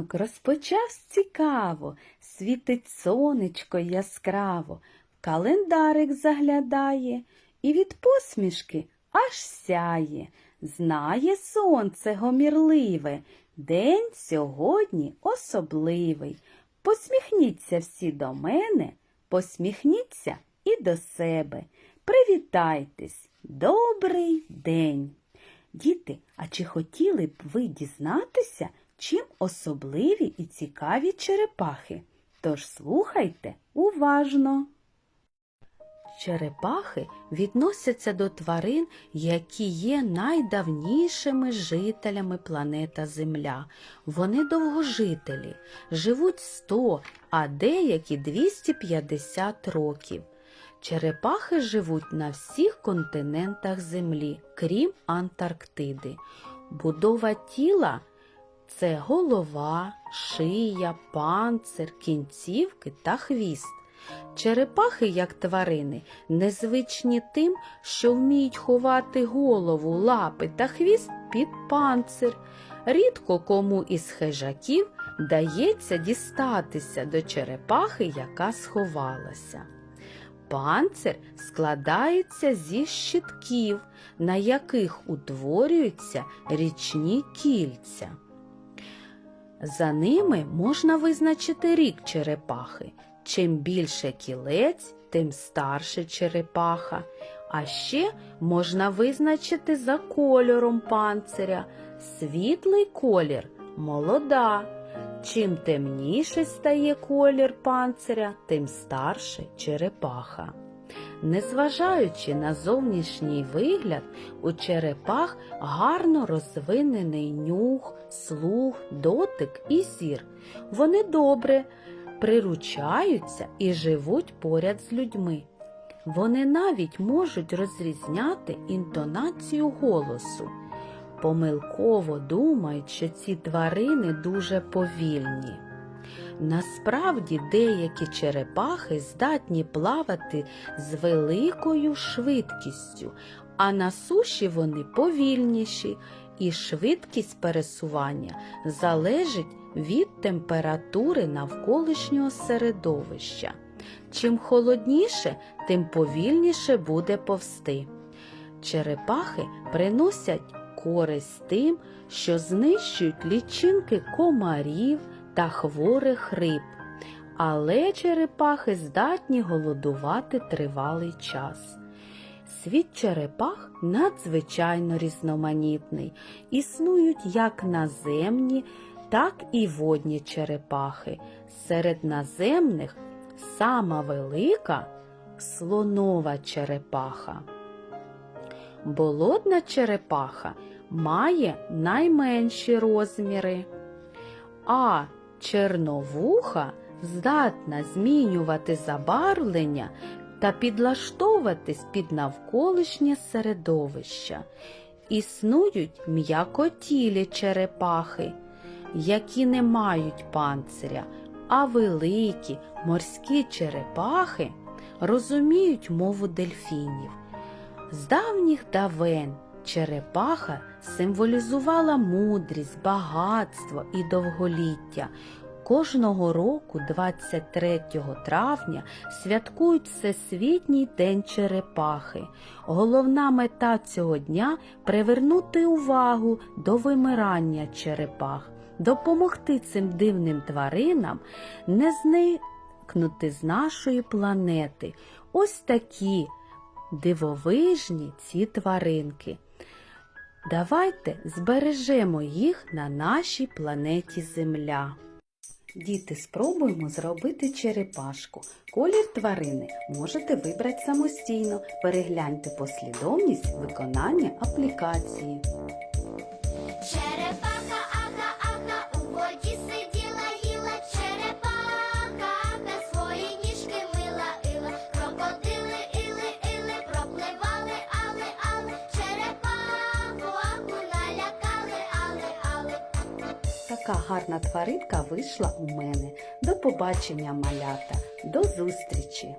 ранок розпочався цікаво, світить сонечко яскраво, календарик заглядає і від посмішки аж сяє. Знає сонце гомірливе, день сьогодні особливий. Посміхніться всі до мене, посміхніться і до себе. Привітайтесь, добрий день! Діти, а чи хотіли б ви дізнатися, чим особливі і цікаві черепахи? Тож слухайте уважно. Черепахи відносяться до тварин, які є найдавнішими жителями планета Земля. Вони довгожителі, живуть 100, а деякі 250 років. Черепахи живуть на всіх континентах Землі, крім Антарктиди. Будова тіла це голова, шия, панцир, кінцівки та хвіст. Черепахи, як тварини, незвичні тим, що вміють ховати голову, лапи та хвіст під панцир. Рідко кому із хижаків дається дістатися до черепахи, яка сховалася. Панцир складається зі щитків, на яких утворюються річні кільця. За ними можна визначити рік черепахи. Чим більше кілець, тим старше черепаха. А ще можна визначити за кольором панциря. Світлий колір молода. Чим темніше стає колір панциря, тим старше черепаха. Незважаючи на зовнішній вигляд, у черепах гарно розвинений нюх, слух, дотик і зір. Вони добре приручаються і живуть поряд з людьми. Вони навіть можуть розрізняти інтонацію голосу. Помилково думають, що ці тварини дуже повільні. Насправді деякі черепахи здатні плавати з великою швидкістю, а на суші вони повільніші, і швидкість пересування залежить від температури навколишнього середовища. Чим холодніше, тим повільніше буде повсти. Черепахи приносять користь тим, що знищують лічинки комарів та хворих риб, але черепахи здатні голодувати тривалий час. Світ черепах надзвичайно різноманітний. Існують як наземні, так і водні черепахи. Серед наземних сама велика слонова черепаха. Болотна черепаха має найменші розміри, а черновуха здатна змінювати забарвлення та підлаштовуватись під навколишнє середовище. Існують м'якотілі черепахи, які не мають панциря, а великі морські черепахи розуміють мову дельфінів. З давніх давен черепаха символізувала мудрість, багатство і довголіття. Кожного року, 23 травня, святкують Всесвітній день черепахи. Головна мета цього дня привернути увагу до вимирання черепах, допомогти цим дивним тваринам не зникнути з нашої планети. Ось такі дивовижні ці тваринки. Давайте збережемо їх на нашій планеті Земля. Діти, спробуємо зробити черепашку. Колір тварини можете вибрати самостійно. Перегляньте послідовність виконання аплікації. така гарна тваринка вийшла у мене. До побачення малята, до зустрічі!